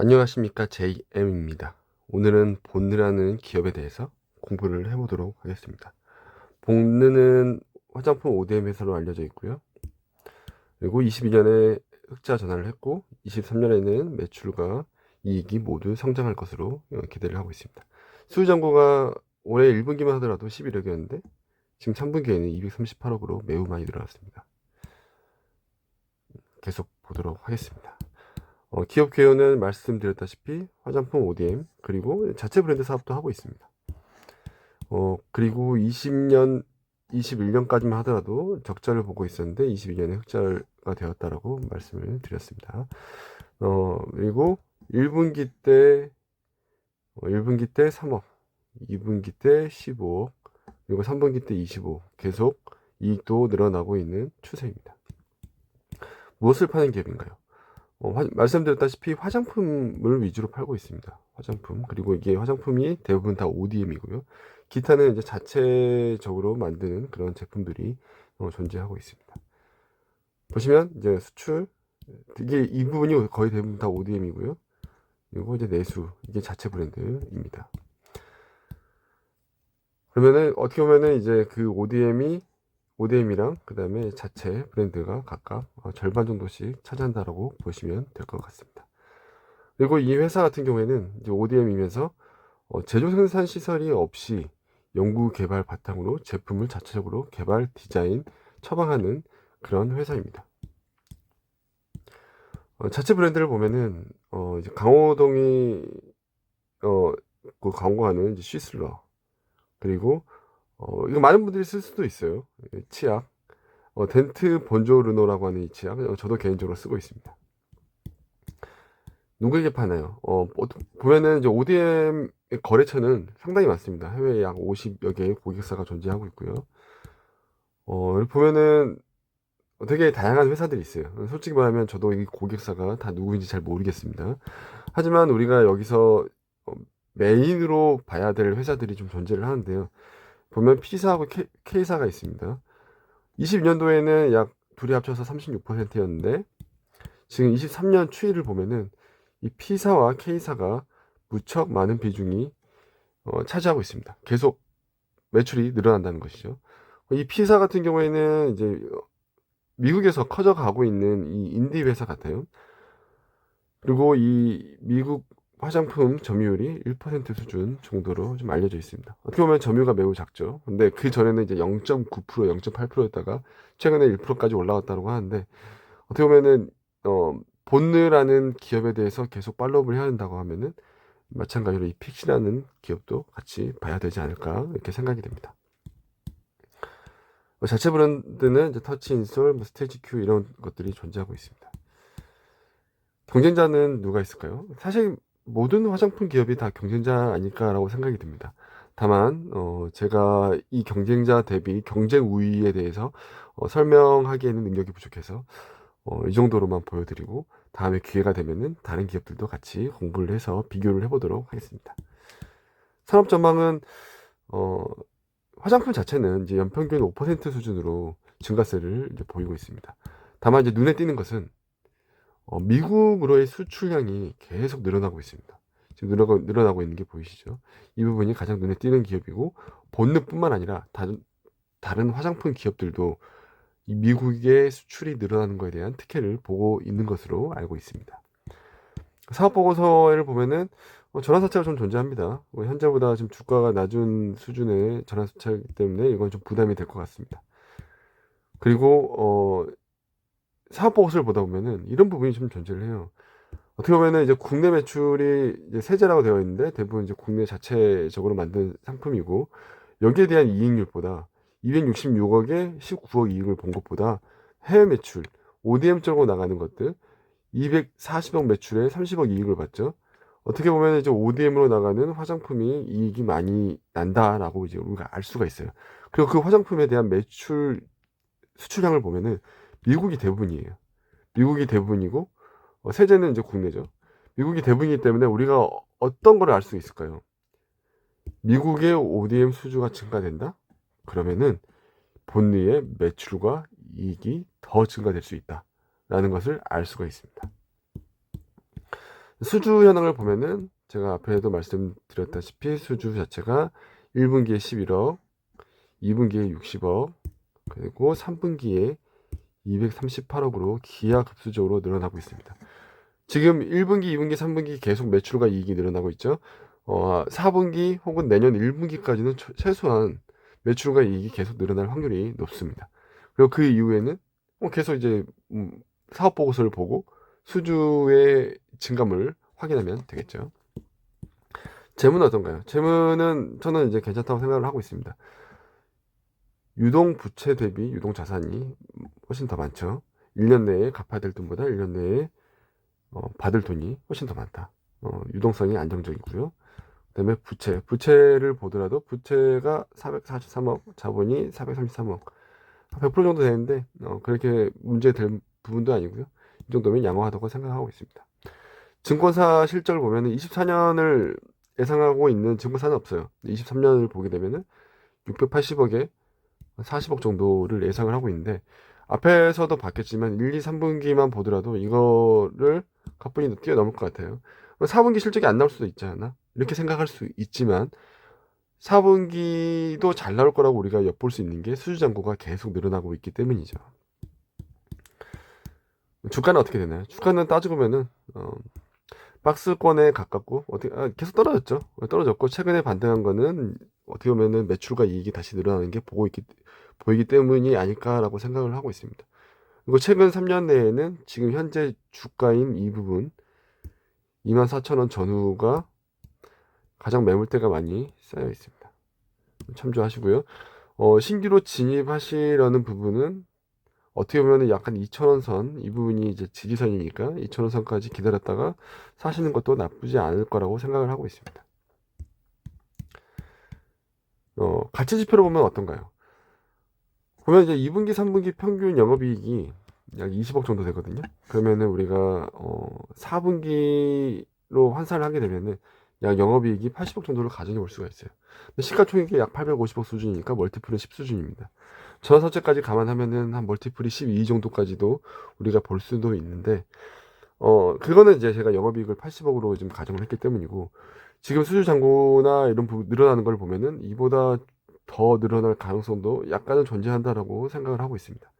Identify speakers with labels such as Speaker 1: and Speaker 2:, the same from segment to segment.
Speaker 1: 안녕하십니까 JM입니다. 오늘은 본느라는 기업에 대해서 공부를 해보도록 하겠습니다. 본느는 화장품 ODM 회사로 알려져 있고요. 그리고 22년에 흑자 전환을 했고 23년에는 매출과 이익이 모두 성장할 것으로 어, 기대를 하고 있습니다. 수주잔고가 올해 1분기만 하더라도 11억이었는데 지금 3분기에는 238억으로 매우 많이 늘어났습니다. 계속 보도록 하겠습니다. 어, 기업 개요는 말씀드렸다시피 화장품 ODM 그리고 자체 브랜드 사업도 하고 있습니다. 어, 그리고 20년, 21년까지만 하더라도 적자를 보고 있었는데 22년에 흑자가 되었다라고 말씀을 드렸습니다. 어, 그리고 1분기 때 어, 1분기 때 3억, 2분기 때 15억, 그리고 3분기 때 25억 계속 이익도 늘어나고 있는 추세입니다. 무엇을 파는 기업인가요? 어, 화- 말씀드렸다시피 화장품을 위주로 팔고 있습니다. 화장품. 그리고 이게 화장품이 대부분 다 ODM이고요. 기타는 이제 자체적으로 만드는 그런 제품들이 어, 존재하고 있습니다. 보시면 이제 수출, 이게 이 부분이 거의 대부분 다 ODM이고요. 그리고 이제 내수, 이게 자체 브랜드입니다. 그러면은 어떻게 보면은 이제 그 ODM이 ODM이랑 그 다음에 자체 브랜드가 각각 어, 절반 정도씩 차지한다라고 보시면 될 것 같습니다. 그리고 이 회사 같은 경우에는 이제 ODM이면서 어, 제조 생산 시설이 없이 연구 개발 바탕으로 제품을 자체적으로 개발, 디자인, 처방하는 그런 회사입니다. 어, 자체 브랜드를 보면은 어, 강호동이 어, 그 광고하는 쉬슬러 그리고 어, 이거 많은 분들이 쓸 수도 있어요. 예, 치약. 어, 덴트 본조 르노라고 하는 이 치약. 어, 저도 개인적으로 쓰고 있습니다. 누구에게 파나요? 어, 보통- 보면은 이제 ODM 거래처는 상당히 많습니다. 해외에 약 50여 개의 고객사가 존재하고 있고요. 어, 보면은 되게 다양한 회사들이 있어요. 솔직히 말하면 저도 이 고객사가 다 누구인지 잘 모르겠습니다. 하지만 우리가 여기서 어, 메인으로 봐야 될 회사들이 좀 존재를 하는데요. 보면 P사하고 K, K사가 있습니다. 22년도에는 약 둘이 합쳐서 36%였는데 지금 23년 추이를 보면은 이 P사와 K사가 무척 많은 비중이 어, 차지하고 있습니다. 계속 매출이 늘어난다는 것이죠. 이 P사 같은 경우에는 이제 미국에서 커져가고 있는 이 인디 회사 같아요. 그리고 이 미국 화장품 점유율이 1% 수준 정도로 좀 알려져 있습니다. 어떻게 보면 점유가 매우 작죠. 근데 그 전에는 이제 0.9%, 0.8%였다가 최근에 1%까지 올라왔다고 하는데 어떻게 보면은 어, 본느라는 기업에 대해서 계속 팔로우를 해야 한다고 하면은 마찬가지로 이 픽시라는 기업도 같이 봐야 되지 않을까 이렇게 생각이 됩니다. 어, 자체 브랜드는 이제 터치 인솔, 뭐 스테이지 큐 이런 것들이 존재하고 있습니다. 경쟁자는 누가 있을까요? 사실 모든 화장품 기업이 다 경쟁자 아닐까라고 생각이 듭니다. 다만 어, 제가 이 경쟁자 대비 경쟁 우위에 대해서 어, 설명하기에는 능력이 부족해서 어, 이 정도로만 보여드리고 다음에 기회가 되면은 다른 기업들도 같이 공부를 해서 비교를 해보도록 하겠습니다. 산업 전망은 어, 화장품 자체는 이제 연평균 5% 수준으로 증가세를 이제 보이고 있습니다. 다만 이제 눈에 띄는 것은 어, 미국으로의 수출량이 계속 늘어나고 있습니다. 지금 늘어나고, 늘어나고 있는 게 보이시죠? 이 부분이 가장 눈에 띄는 기업이고 본느뿐만 아니라 다른, 다른 화장품 기업들도 이 미국의 수출이 늘어나는 것에 대한 특혜를 보고 있는 것으로 알고 있습니다. 사업 보고서를 보면은 어, 전환사채가 좀 존재합니다. 뭐 현재보다 지금 주가가 낮은 수준의 전환사채이기 때문에 이건 좀 부담이 될 것 같습니다. 그리고 어, 사업 보고서를 보다 보면은 이런 부분이 좀 존재를 해요. 어떻게 보면은 이제 국내 매출이 이제 세제라고 되어 있는데 대부분 이제 국내 자체적으로 만든 상품이고 여기에 대한 이익률보다 266억에 19억 이익을 본 것보다 해외 매출 ODM 쪽으로 나가는 것들 240억 매출에 30억 이익을 봤죠. 어떻게 보면 이제 ODM으로 나가는 화장품이 이익이 많이 난다라고 이제 우리가 알 수가 있어요. 그리고 그 화장품에 대한 매출 수출량을 보면은 미국이 대부분이에요. 미국이 대부분이고 어, 세제는 이제 국내죠. 미국이 대부분이기 때문에 우리가 어- 어떤 걸 알 수 있을까요? 미국의 ODM 수주가 증가된다? 그러면은 본리의 매출과 이익이 더 증가될 수 있다. 라는 것을 알 수가 있습니다. 수주 현황을 보면은 제가 앞에도 말씀드렸다시피 수주 자체가 1분기에 11억, 2분기에 60억, 그리고 3분기에 238억으로 기하급수적으로 늘어나고 있습니다. 지금 1분기, 2분기, 3분기 계속 매출과 이익이 늘어나고 있죠. 어, 4분기 혹은 내년 1분기까지는 최소한 매출과 이익이 계속 늘어날 확률이 높습니다. 그리고 그 이후에는 뭐 계속 이제 음, 사업 보고서를 보고 수주의 증감을 확인하면 되겠죠. 재무는 어떤가요? 재무는 저는 이제 괜찮다고 생각을 하고 있습니다. 유동 부채 대비 유동 자산이 훨씬 더 많죠. 1년 내에 갚아야 될 돈보다 1년 내에 어, 받을 돈이 훨씬 더 많다. 어, 유동성이 안정적이고요. 그다음에 부채, 부채를 보더라도 부채가 443억, 자본이 433억, 100% 정도 되는데 어, 그렇게 문제 될 부분도 아니고요. 이 정도면 양호하다고 생각하고 있습니다. 증권사 실적을 보면 24년을 예상하고 있는 증권사는 없어요. 23년을 보게 되면은 680억에 40억 정도를 예상을 하고 있는데 앞에서도 봤겠지만 1, 2, 3분기만 보더라도 이거를 가뿐히 뛰어넘을 것 같아요. 4분기 실적이 안 나올 수도 있지 않나? 이렇게 생각할 수 있지만 4분기도 잘 나올 거라고 우리가 엿볼 수 있는 게 수주 잔고가 계속 늘어나고 있기 때문이죠. 주가는 어떻게 되나요? 주가는 따지고 보면은 어, 박스권에 가깝고 어떻게 아, 계속 떨어졌죠. 떨어졌고 최근에 반등한 거는 어떻게 보면은 매출과 이익이 다시 늘어나는 게 보고 있기 보이기 때문이 아닐까라고 생각을 하고 있습니다. 그리고 최근 3년 내에는 지금 현재 주가인 이 부분 24,000원 전후가 가장 매물대가 많이 쌓여 있습니다. 참조하시고요. 어, 신규로 진입하시려는 부분은 어떻게 보면 약간 2,000원 선, 이 부분이 이제 지지선이니까 2,000원 선까지 기다렸다가 사시는 것도 나쁘지 않을 거라고 생각을 하고 있습니다. 어, 가치 지표로 보면 어떤가요? 보면 이제 2분기, 3분기 평균 영업이익이 약 20억 정도 되거든요. 그러면은 우리가 어, 4분기로 환산을 하게 되면은 약 영업이익이 80억 정도를 가져올 수가 있어요. 시가총액이 약 850억 수준이니까 멀티플은 10 수준입니다. 전환사채까지 감안하면은 한 멀티플이 12 정도까지도 우리가 볼 수도 있는데 어 그거는 이제 제가 영업이익을 80억으로 지금 가정을 했기 때문이고 지금 수주 잔고나 이런 부분 늘어나는 걸 보면은 이보다 더 늘어날 가능성도 약간은 존재한다라고 생각을 하고 있습니다.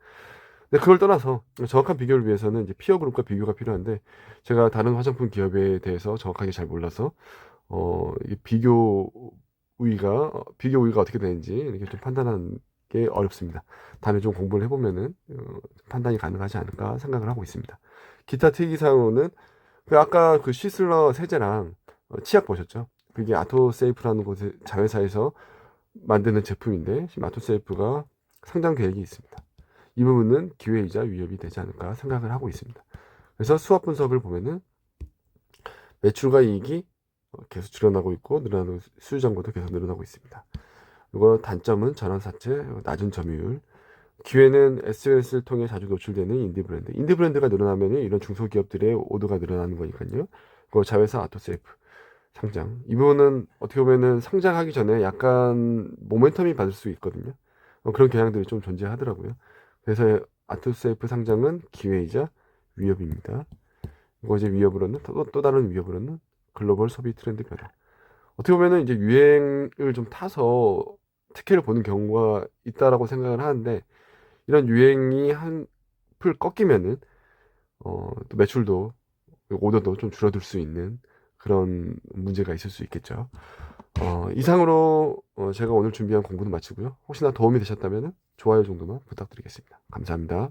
Speaker 1: 근데 그걸 떠나서 정확한 비교를 위해서는 이제 피어 그룹과 비교가 필요한데 제가 다른 화장품 기업에 대해서 정확하게 잘 몰라서 어 비교 우위가 어, 비교 우위가 어떻게 되는지 이렇게 좀 판단하는 게 어렵습니다. 다음에 좀 공부를 해보면은 어, 판단이 가능하지 않을까 생각을 하고 있습니다. 기타 특이사항으로는 그 아까 그 시슬러 세제랑 어, 치약 보셨죠? 그게 아토세이프라는 곳에 자회사에서 만드는 제품인데 지금 아토세이프가 상장 계획이 있습니다. 이 부분은 기회이자 위협이 되지 않을까 생각을 하고 있습니다. 그래서 수업 분석을 보면은 매출과 이익이 어, 계속 줄어나고 있고 늘어나는 수주 잔고도 계속 늘어나고 있습니다. 이거 단점은 전환사채, 낮은 점유율. 기회는 SNS를 통해 자주 노출되는 인디 브랜드. 인디 브랜드가 늘어나면 이런 중소기업들의 오더가 늘어나는 거니까요. 그 자회사 아토세이프 상장. 이 부분은 어떻게 보면은 상장하기 전에 약간 모멘텀이 받을 수 있거든요. 어, 그런 경향들이 좀 존재하더라고요. 그래서 아토세이프 상장은 기회이자 위협입니다. 이거 이제 위협으로는 또, 또 다른 위협으로는 글로벌 소비 트렌드 변화. 어떻게 보면은 이제 유행을 좀 타서 특혜를 보는 경우가 있다라고 생각을 하는데 이런 유행이 한풀 꺾이면은 어, 또 매출도 오더도 좀 줄어들 수 있는 그런 문제가 있을 수 있겠죠. 어, 이상으로 어, 제가 오늘 준비한 공부는 마치고요. 혹시나 도움이 되셨다면 좋아요 정도만 부탁드리겠습니다. 감사합니다.